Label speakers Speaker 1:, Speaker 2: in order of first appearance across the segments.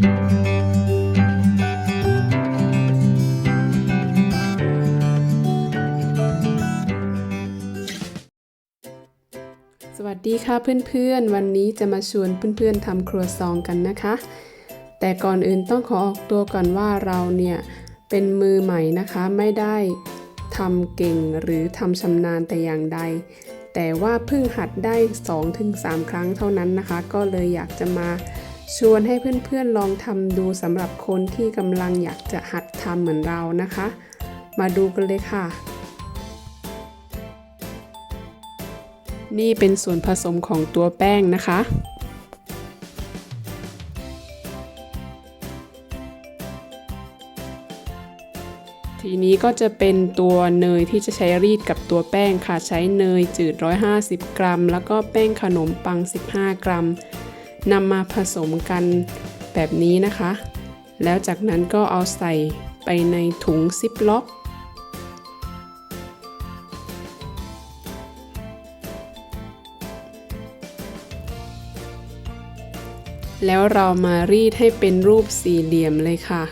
Speaker 1: สวัสดีค่ะเพื่อนๆ วันนี้จะมาชวนเพื่อนๆทำครัวซองกันนะคะ แต่ก่อนอื่นต้องขอออกตัวก่อนว่าเราเนี่ยเป็นมือใหม่นะคะไม่ได้ทำเก่งหรือทำชำนาญแต่อย่างใด แต่ว่าเพิ่งหัดได้ 2-3 ครั้งเท่านั้นนะคะ ก็เลยอยากจะมา ชวนให้เพื่อนๆลองทำดูสำหรับคนที่กำลังอยากจะหัดทำเหมือนเรานะคะ มาดูกันเลยค่ะ นี่เป็นส่วนผสมของตัวแป้งนะคะทีนี้ก็จะเป็นตัวเนยที่จะใช้รีดกับตัวแป้งค่ะ ใช้เนยจืด 150 กรัม แล้วก็แป้งขนมปัง 15 กรัม นำมาผสมกันแบบนี้นะคะ แล้วจากนั้นก็เอาใส่ไปในถุงซิปล็อก แล้วเรามารีดให้เป็นรูปสี่เหลี่ยมเลยค่ะ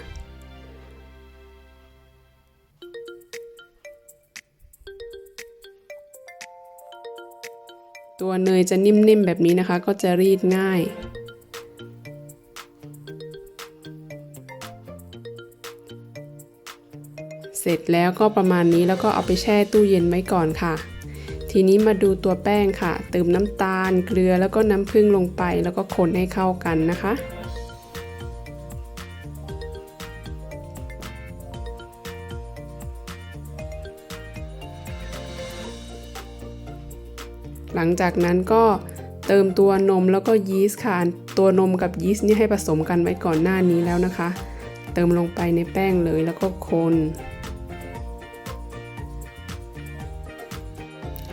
Speaker 1: ตัวเนยจะนิ่มๆแบบนี้นะคะ ก็จะรีดง่ายเสร็จแล้วก็ประมาณนี้แล้วก็เอาไปแช่ตู้เย็นไว้ก่อนค่ะ ทีนี้มาดูตัวแป้งค่ะ เติมน้ำตาล เกลือแล้วก็น้ำผึ้งลงไป แล้วก็คนให้เข้ากันนะคะ หลังจากนั้นก็เติมตัวนมแล้วก็ยีสต์ค่ะ ตัวนมกับยีสต์นี่ให้ผสมกันไว้ก่อนหน้านี้แล้วนะคะ เติมลงไปในแป้งเลยแล้วก็คน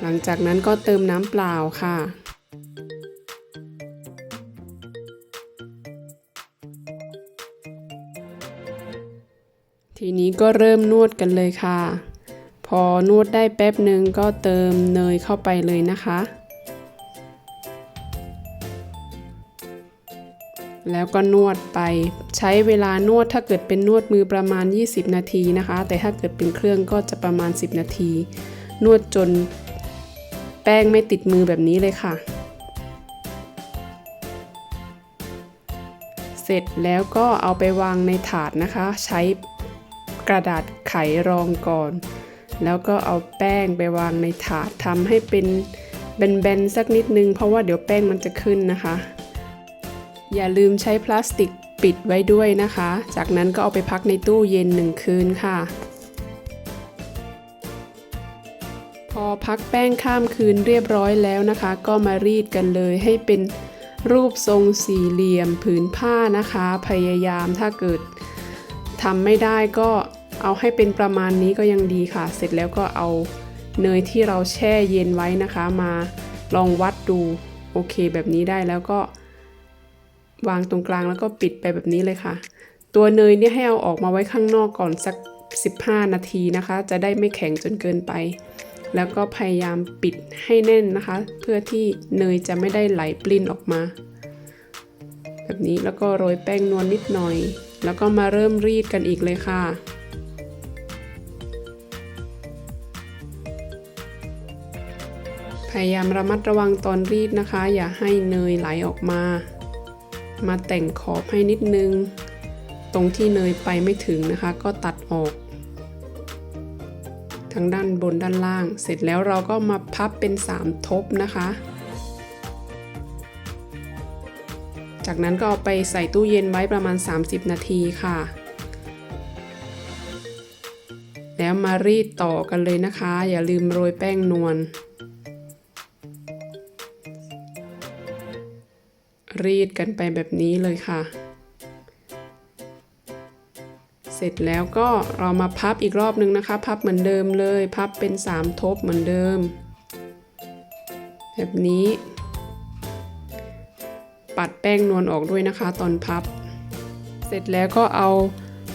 Speaker 1: หลังจากนั้นก็เติมน้ำเปล่าค่ะทีนี้ก็เริ่มนวดกันเลยค่ะ พอนวดได้แป๊บหนึ่งก็เติมเนยเข้าไปเลยนะคะ แล้วก็นวดไปใช้เวลานวดถ้าเกิดเป็นนวดมือประมาณ 20 นาทีนะคะ แต่ถ้าเกิดเป็นเครื่องก็จะประมาณ 10 นาที นวดจนแป้งไม่ติดมือแบบนี้เลยค่ะ เสร็จแล้วก็เอาไปวางในถาดนะคะ ใช้กระดาษไขรองก่อน แล้วก็เอาแป้งไปวางในถาดทำให้เป็นแบนๆสักนิดนึง เพราะว่าเดี๋ยวแป้งมันจะขึ้นนะคะ อย่าลืมใช้พลาสติกปิดไว้ด้วยนะคะ จากนั้นก็เอาไปพักในตู้เย็นหนึ่งคืนค่ะ พอพักแป้งข้ามคืนเรียบร้อยแล้วนะคะ ก็มารีดกันเลยให้เป็นรูปทรงสี่เหลี่ยมผืนผ้านะคะ พยายามถ้าเกิดทำไม่ได้ก็ เอาให้เป็นประมาณนี้ก็ยังดีค่ะ เสร็จแล้วก็เอาเนยที่เราแช่เย็นไว้นะคะมาลองวัดดูโอเคแบบนี้ได้แล้วก็วางตรงกลางแล้วก็ปิดไปแบบนี้เลยค่ะ ตัวเนยเนี่ยให้เอาออกมาไว้ข้างนอกก่อนสัก 15 นาทีนะคะ จะได้ไม่แข็งจนเกินไป แล้วก็พยายามปิดให้แน่นนะคะ เพื่อที่เนยจะไม่ได้ไหลปลิ้นออกมา แบบนี้แล้วก็โรยแป้งนวลนิดหน่อย แล้วก็มาเริ่มรีดกันอีกเลยค่ะ ยายามระมัดระวังตอนรีดนะคะ อย่าให้เนยไหลออกมา มาแต่งขอบให้นิดนึง ตรงที่เนยไปไม่ถึงนะคะ ก็ตัดออก ทั้งด้านบนด้านล่าง เสร็จแล้วเราก็มาพับเป็น 3 ทบนะคะ จากนั้นก็เอาไปใส่ตู้เย็นไว้ประมาณ 30 นาทีค่ะ แล้วมารีดต่อกันเลยนะคะ อย่าลืมโรยแป้งนวล รีดกันไปแบบนี้เลยค่ะ เสร็จแล้วก็เรามาพับอีกรอบนึงนะคะ พับเหมือนเดิมเลย พับเป็น 3 ทบเหมือนเดิม แบบนี้ ปัดแป้งนวลออกด้วยนะคะ ตอนพับ เสร็จแล้วก็เอา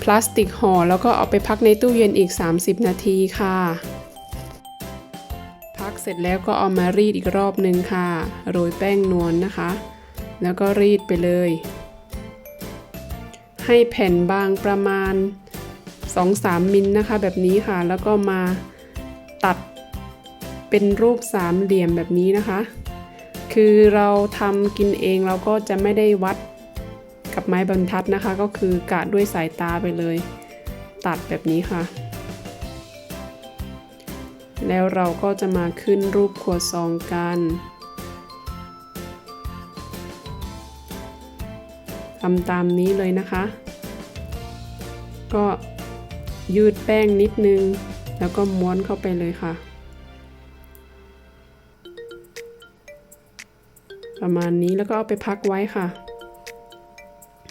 Speaker 1: พลาสติกห่อแล้วก็เอาไปพักในตู้เย็นอีก 30 นาทีค่ะ พักเสร็จแล้วก็เอามารีดอีกรอบนึงค่ะ โรยแป้งนวลนะคะ แล้วก็รีดไปเลย ให้แผ่นบางประมาณ 2-3 มิลนะคะ แบบนี้ค่ะ แล้วก็มาตัดเป็นรูปสามเหลี่ยมแบบนี้นะคะ คือเราทำกินเองเราก็จะไม่ได้วัดกับไม้บรรทัดนะคะ ก็คือกะด้วยสายตาไปเลย ตัดแบบนี้ค่ะ แล้วเราก็จะมาขึ้นรูปครัวซองกัน ทำตามนี้เลยนะคะ ก็ยืดแป้งนิดนึง แล้วก็ม้วนเข้าไปเลยค่ะ ประมาณนี้แล้วก็เอาไปพักไว้ค่ะ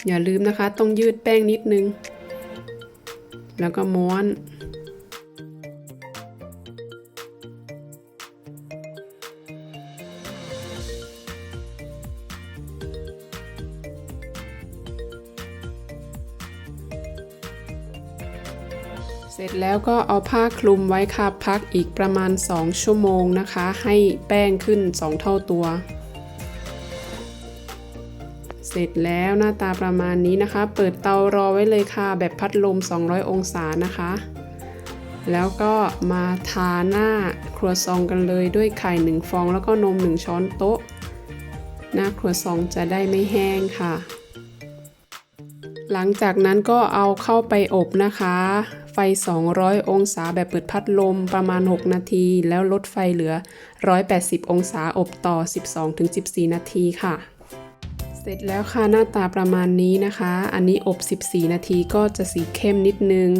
Speaker 1: อย่าลืมนะคะต้องยืดแป้งนิดนึง แล้วก็ม้วน เสร็จแล้วก็เอาผ้าคลุมไว้ค่ะพักอีกประมาณ 2 ชั่วโมงนะคะ ให้แป้งขึ้น 2 เท่าตัว เสร็จแล้วหน้าตาประมาณนี้นะคะ เปิดเตารอไว้เลยค่ะ แบบพัดลม 200 องศานะคะ แล้วก็มาทาหน้าครัวซองกันเลยด้วยไข่ 1 ฟอง แล้วก็นม 1 ช้อนโต๊ะ หน้าครัวซองจะได้ไม่แห้งค่ะหลังจากนั้นก็เอาเข้าไปอบนะคะ ไฟ 200 องศาแบบเปิดพัดลมประมาณ 6 นาที แล้วลดไฟเหลือ 180 องศาอบต่อ 12-14 นาทีค่ะ เสร็จแล้วค่ะหน้าตาประมาณนี้นะคะ อันนี้อบ 14 นาทีก็จะสีเข้มนิดนึง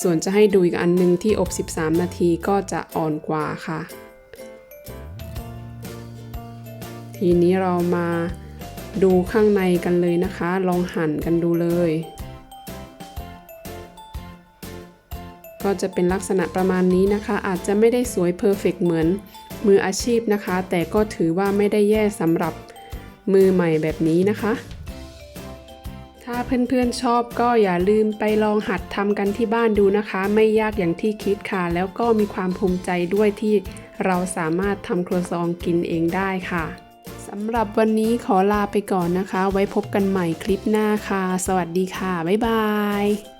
Speaker 1: ส่วนจะให้ดูอีกอันนึงที่อบ 13 นาทีก็จะอ่อนกว่าค่ะ ทีนี้เรามาดูข้างในกันเลยนะคะ ลองหั่นกันดูเลย ก็จะเป็นลักษณะประมาณนี้นะคะ อาจจะไม่ได้สวยเพอร์เฟกเหมือนมืออาชีพนะคะ แต่ก็ถือว่าไม่ได้แย่สำหรับมือใหม่แบบนี้นะคะ ถ้าเพื่อนๆชอบก็อย่าลืมไปลองหัดทำกันที่บ้านดูนะคะ ไม่ยากอย่างที่คิดค่ะ แล้วก็มีความภูมิใจด้วยที่เราสามารถทำครัวซองกินเองได้ค่ะสำหรับวันนี้ขอลาไปก่อนนะคะ ไว้พบกันใหม่คลิปหน้าค่ะ สวัสดีค่ะ บ๊ายบาย